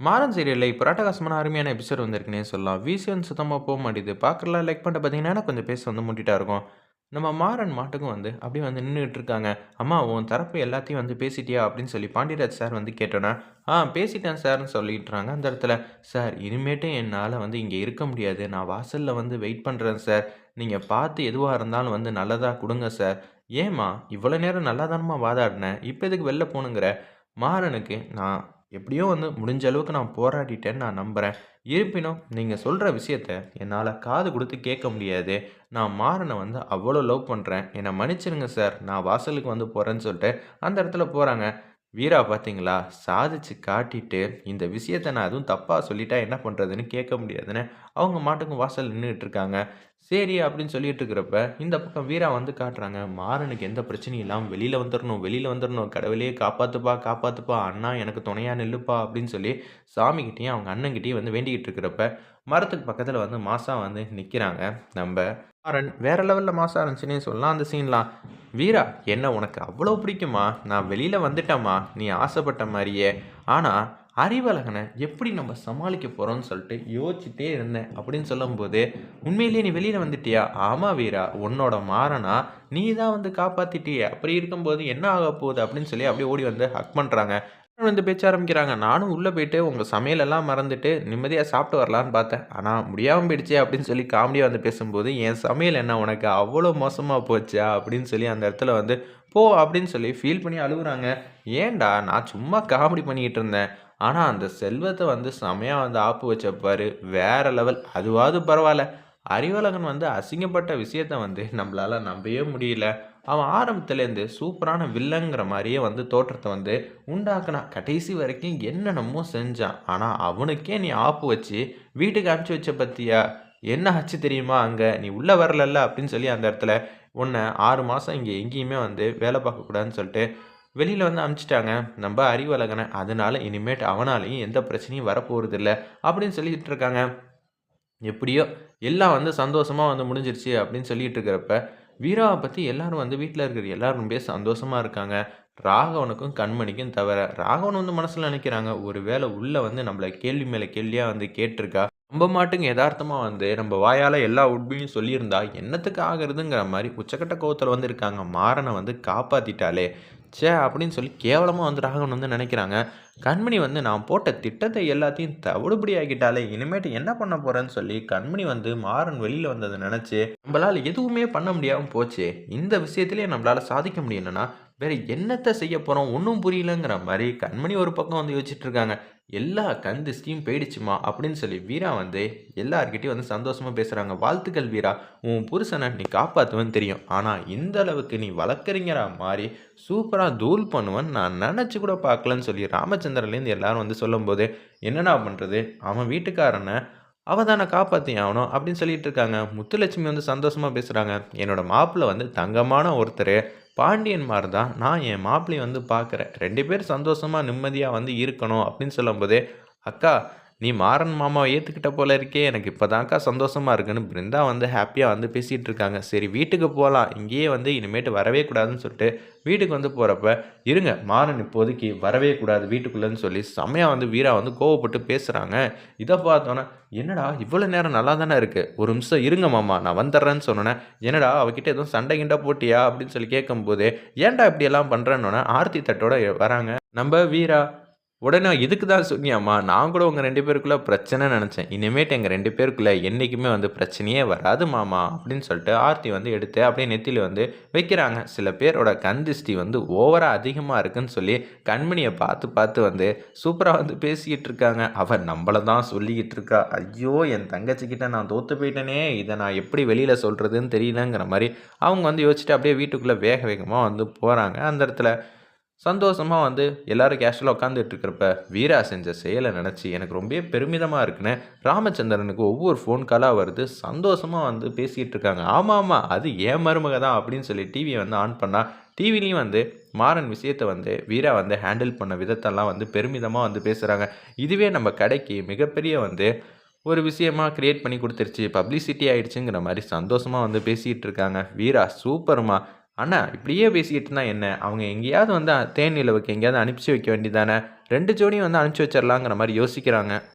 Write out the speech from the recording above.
மாறன் சீரியலில் இப்போ ராட்டகாசமான அருமையான எபிசோட் வந்திருக்குன்னே சொல்லலாம். விசி வந்து சுத்தமாக போக மாட்டேங்குது. பார்க்கலாம் லைக் பண்ணிட்டு பார்த்தீங்கன்னா, கொஞ்சம் பேச வந்து முட்டிட்டா இருக்கும். நம்ம மாறன் மாட்டுக்கும் வந்து அப்படியே வந்து நின்றுட்டு இருக்காங்க. "அம்மா உன் தரப்பு எல்லாத்தையும் வந்து பேசிட்டியா?" அப்படின்னு சொல்லி பாண்டியராஜ் சார் வந்து கேட்டோன்னா "ஆ பேசிட்டேன் சார்ன்னு" சொல்லிட்டுறாங்க. அந்த இடத்துல, "சார் இனிமேட்டு என்னால் வந்து இங்கே இருக்க முடியாது. நான் வாசலில் வந்து வெயிட் பண்ணுறேன் சார். நீங்கள் பார்த்து எதுவாக இருந்தாலும் வந்து நல்லதாக கொடுங்க சார்." "ஏம்மா இவ்வளோ நேரம் நல்லா தானம்மா வாதாடினேன். இப்போ எதுக்கு வெளில போகணுங்கிற மாறனுக்கு நான் எப்படியோ வந்து முடிஞ்ச அளவுக்கு நான் போராடிட்டேன்னு நான் நம்புறேன். இருப்பினும் நீங்கள் சொல்கிற விஷயத்த என்னால் காது கொடுத்து கேட்க முடியாது. நான் மாறனை வந்து அவ்வளோ லவ் பண்ணுறேன் என்னை மன்னிச்சிடுங்க சார். நான் வாசலுக்கு வந்து போகிறேன்னு சொல்லிட்டு அந்த இடத்துல போகிறாங்க வீரா பார்த்தீங்களா, சாதிச்சு காட்டிட்டு இந்த விஷயத்த நான் அதுவும் தப்பாக சொல்லிட்டா என்ன பண்ணுறதுன்னு கேட்க முடியாதுன்னு அவங்க மாட்டுக்கும் வாசல் நின்றுட்டு இருக்காங்க. சரி அப்படின்னு சொல்லிட்டு இருக்கிறப்ப, இந்த பக்கம் வீரா வந்து காட்டுறாங்க. மாறனுக்கு எந்த பிரச்சனையும் இல்லாமல் வெளியில் வந்துடணும் வெளியில் வந்துடணும் கடவுளே காப்பாற்றுப்பா காப்பாற்றுப்பா அண்ணா எனக்கு துணையாக நில்லுப்பா அப்படின்னு சொல்லி சாமிக்கிட்டேயும் அவங்க அண்ணன்கிட்டயும் வந்து வேண்டிக்கிட்டு இருக்கிறப்ப, மரத்துக்கு பக்கத்தில் வந்து மாசா வந்து நிற்கிறாங்க நம்ம மாறன் வேற லெவலில் மாசா இருந்துச்சுன்னே சொல்லலாம் அந்த சீன்லாம். "வீரா என்ன உனக்கு அவ்வளோ பிடிக்குமா? நான் வெளியில் வந்துட்டேம்மா நீ ஆசைப்பட்ட மாதிரியே ஆனால் அறிவலகனை எப்படி நம்ம சமாளிக்க போகிறோம்னு சொல்லிட்டு யோசிச்சுட்டே இருந்தேன்." அப்படின்னு சொல்லும்போது, "உண்மையிலேயே நீ வெளியில் வந்துட்டியா?" "ஆமா வீரா, உன்னோட மாறனா நீ தான் வந்து காப்பாற்றிட்டியே அப்படி இருக்கும்போது என்ன ஆக போகுது?" அப்படின்னு சொல்லி அப்படியே ஓடி வந்து ஹக் பண்ணுறாங்க வந்து பேச்ச ஆரம்பிக்கிறாங்க. "நானும் உள்ள போயிட்டு உங்க சமையலெல்லாம் மறந்துட்டு நிம்மதியா சாப்பிட்டு வரலான்னு பார்த்தேன். ஆனா முடியாம போயிடுச்சு அப்படின்னு சொல்லி காமெடியா வந்து பேசும்போது, "என் சமையல் என்ன உனக்கு அவ்வளோ மோசமா போச்சா?" அப்படின்னு சொல்லி அந்த இடத்துல வந்து, "போ" அப்படின்னு சொல்லி ஃபீல் பண்ணி அழுகுறாங்க "ஏன்டா நான் சும்மா காமெடி பண்ணிக்கிட்டு இருந்தேன். ஆனா அந்த செல்வத்தை வந்து செமையா வந்து ஆப்பு வச்ச பாரு. வேற லெவல். அதுவாவது பரவாயில்ல அறிவழகன் வந்து அசிங்கப்பட்ட விஷயத்த வந்து நம்மளால நம்பவே முடியல. அவன் ஆரம்பத்துலேருந்து சூப்பரான வில்லங்கிற மாதிரியே வந்து தோற்றத்தை வந்து உண்டாக்குனான். கடைசி வரைக்கும் என்னென்னமோ செஞ்சான். ஆனால் அவனுக்கே நீ ஆப்பு வச்சு வீட்டுக்கு அனுப்பிச்சி வச்ச பாத்தியா? என்ன ஆச்சு தெரியுமா அங்கே நீ உள்ளே வரலல்ல." அப்படின்னு சொல்லி அந்த இடத்துல, உன்னை ஆறு மாதம் இங்கே எங்கேயுமே வந்து வேலை பார்க்கக்கூடாதுன்னு சொல்லிட்டு வெளியில் வந்து அனுப்பிச்சிட்டாங்க நம்ம அறிவழகனை அதனால இனிமேட்டு அவனாலையும் எந்த பிரச்சனையும் வரப்போகிறதில்ல அப்படின்னு சொல்லிட்டு இருக்காங்க. எப்படியோ எல்லாம் வந்து சந்தோஷமாக வந்து முடிஞ்சிருச்சு அப்படின்னு சொல்லிட்டு இருக்கிறப்ப, வீராவை பற்றி எல்லாரும் வந்து வீட்டில் இருக்கிற எல்லாரும் ரொம்பவே சந்தோஷமாக இருக்காங்க. ராகவனுக்கும், கண்மணிக்கும் தவிர. ராகவன் வந்து மனசில் நினைக்கிறாங்க, ஒரு வேளை உள்ளே வந்து நம்மளை கேள்வி மேலே கேள்வியாக வந்து கேட்டிருக்கா நம்ப மாட்டுக்கு யதார்த்தமாக வந்து நம்ம வாயால் எல்லா உட்பையும் சொல்லியிருந்தா என்னத்துக்கு ஆகிறதுங்கிற மாதிரி உச்சக்கட்ட கோவத்தில் வந்து இருக்காங்க. மாறனை வந்து காப்பாற்றிட்டாலே ச்சே! அப்படின்னு சொல்லி கேவலமாக வந்து ராகவன் வந்து நினைக்கிறாங்க. கண்மணி வந்து நான் போட்ட திட்டத்தை எல்லாத்தையும் தவிடுபடி ஆகிட்டாலே இனிமேட்டு என்ன பண்ண போகிறேன்னு சொல்லி கண்மணி வந்து மாறன் வெளியில் வந்ததை நினச்சி நம்மளால் எதுவுமே பண்ண முடியாமல் போச்சே. இந்த விஷயத்திலேயே நம்மளால் சாதிக்க முடியலன்னா, வேற என்னத்தை செய்ய போறோம்? ஒன்றும் புரியலங்கிற மாதிரி கண்மணி ஒரு பக்கம் வந்து யோசிச்சுட்டு இருக்காங்க. எல்லா கந்து ஸ்கீம் போயிடுச்சுமா அப்படின்னு சொல்லி வீரா வந்து எல்லார்கிட்டையும் வந்து சந்தோஷமா பேசுறாங்க. "வாழ்த்துக்கள் வீரா. உன் புருஷனை நீ காப்பாற்றுவேன்னு தெரியும். ஆனா இந்த அளவுக்கு நீ வளர்க்குறீங்கிற மாதிரி சூப்பரா தூள் பண்ணுவேன்னு நான் நினச்சி கூட பார்க்கலன்னு" சொல்லி ராமச்சந்திரன்லேருந்து எல்லாரும் வந்து சொல்லும்போது, "என்னடா பண்றது? அவன் வீட்டுக்காரனை அவ தானே காப்பாற்றி ஆகணும்." அப்படின்னு சொல்லிட்டு இருக்காங்க. முத்துலட்சுமி வந்து சந்தோஷமாக பேசுகிறாங்க "என்னோட மாப்பிள்ளை வந்து தங்கமான ஒருத்தர் பாண்டியன்மார் தான் நான் என் மாப்பிள்ளையை வந்து பார்க்குறேன். ரெண்டு பேரும் சந்தோஷமாக நிம்மதியாக வந்து இருக்கணும்." அப்படின்னு சொல்லும்போதே "அக்கா நீ மாறன் மாமாவை ஏற்றுக்கிட்ட போல இருக்கே. எனக்கு இப்போதான்க்கா சந்தோஷமாக இருக்குன்னு" பிருந்தா வந்து ஹாப்பியாக வந்து பேசிகிட்டு இருக்காங்க. சரி வீட்டுக்கு போகலாம் இங்கேயே வந்து இனிமேட்டு வரவே கூடாதுன்னு சொல்லிட்டு வீட்டுக்கு வந்து போகிறப்ப "இருங்க மாறன் இப்போதைக்கு வரவே கூடாது வீட்டுக்குள்ளேன்னு சொல்லி செம்மையாக வந்து வீரா வந்து கோவப்பட்டு பேசுகிறாங்க இதை பார்த்தோன்னே, "என்னடா இவ்வளோ நேரம் நல்லா தானே இருக்குது ஒரு நிமிஷம் இருங்க மாமா நான் வந்துடுறேன்னு சொன்னேன் "என்னடா அவகிட்ட எதுவும் சண்டை கிண்டா போட்டியா?" அப்படின்னு சொல்லி கேட்கும்போது, "ஏன்டா இப்படியெல்லாம் பண்றேன்னோனே" ஆர்த்தி தட்டோட வராங்க. நம்ம வீரா, உடனே "இதுக்கு தான் சொன்னியாம்மா? நான் கூட உங்கள் ரெண்டு பேருக்குள்ளே பிரச்சனை நினச்சேன் இனிமேட்டு எங்கள் ரெண்டு பேருக்குள்ளே என்றைக்குமே வந்து பிரச்சனையே வராது மாமா." அப்படின்னு சொல்லிட்டு ஆர்த்தி வந்து எடுத்து அப்படியே நெத்தியில வந்து வைக்கிறாங்க. சில பேரோட கண் திஷ்டி வந்து ஓவராக அதிகமாக இருக்குன்னு சொல்லி கண்மணியை பார்த்து பார்த்து வந்து சூப்பராக வந்து பேசிக்கிட்டு இருக்காங்க. அவ நம்மளை தான் சொல்லிக்கிட்டு இருக்கா. ஐயோ! என் தங்கச்சிக்கிட்ட நான் தோற்று போயிட்டேனே. இதை நான் எப்படி வெளியில் சொல்கிறதுன்னு தெரியலங்கிற மாதிரி அவங்க வந்து யோசிச்சுட்டு அப்படியே வீட்டுக்குள்ளே வேக வேகமாக வந்து போகிறாங்க அந்த இடத்துல சந்தோஷமாக வந்து எல்லாரும் கேஷுவலாக உட்காந்துட்டு இருக்கிறப்ப, வீரா செஞ்ச செயலை நினச்சி எனக்கு ரொம்பவே பெருமிதமாக இருக்குன்னு ராமச்சந்திரனுக்கு ஒவ்வொரு ஃபோன் காலாக வருது. சந்தோஷமாக வந்து பேசிகிட்டு இருக்காங்க. ஆமாம் ஆமாம் அது ஏன் மருமக தான்." அப்படின்னு சொல்லி டிவியை வந்து ஆன் பண்ணால் டிவிலையும் வந்து மாறன் விஷயத்த வந்து வீரா வந்து ஹேண்டில் பண்ண விதத்தெல்லாம் வந்து பெருமிதமாக வந்து பேசுகிறாங்க இதுவே நம்ம கடைக்கு மிகப்பெரிய வந்து ஒரு விஷயமா க்ரியேட் பண்ணி கொடுத்துருச்சு பப்ளிசிட்டி ஆகிடுச்சுங்கிற மாதிரி சந்தோஷமாக வந்து பேசிகிட்டு இருக்காங்க. "வீரா சூப்பர்மா. அண்ணா இப்படியே பேசிக்கிட்டு இருந்தால் என்ன? அவங்க எங்கேயாவது வந்து தேன் நிலவுக்கு எங்கேயாவது அனுப்பிச்சி வைக்க வேண்டியதானே ரெண்டு ஜோடியும் வந்து அனுப்பிச்சி வச்சிடலாங்கிற மாதிரி யோசிக்கிறாங்க.